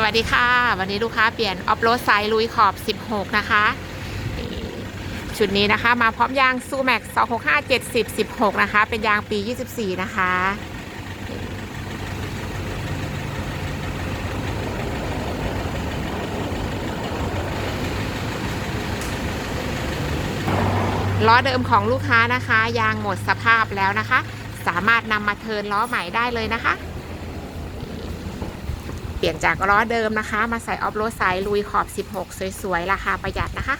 สวัสดีค่ะ วันนี้ลูกค้าเปลี่ยนออฟโรดไซส์ลุยขอบ 16 นะคะ ชุดนี้นะคะมาพร้อมยางซูแม็ก265 70 16 นะคะ เป็นยางปี 24 นะคะ ล้อเดิมของลูกค้านะคะ ยางหมดสภาพแล้วนะคะ สามารถนำมาเทิร์นล้อใหม่ได้เลยนะคะ เปลี่ยนจากล้อเดิมนะคะ มาใส่ออฟโรดไซส์ลุยขอบ 16 สวยๆ ราคาประหยัดนะคะ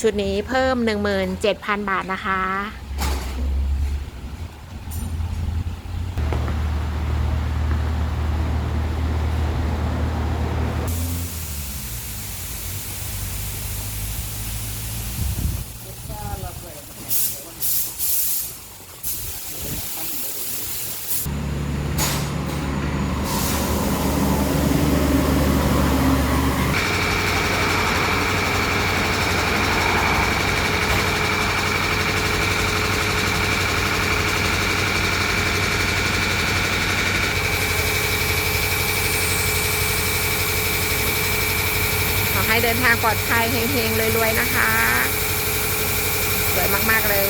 ชุดนี้เพิ่ม 17,000 บาทนะคะ ให้เดินทางปลอดภัยเฮงๆรวยๆนะคะ สวยมากๆเลย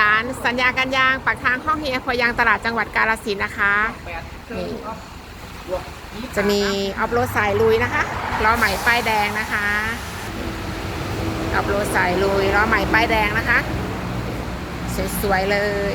ร้านสัญญากันยางปากทางห้องเฮียพยางตลาดจังหวัดกาฬสินนะคะ นี่จะมีออฟโรดสายลุยนะคะล้อใหม่ป้ายแดงนะคะออฟโรดสายลุยล้อใหม่ป้ายแดงนะคะ สวยๆเลย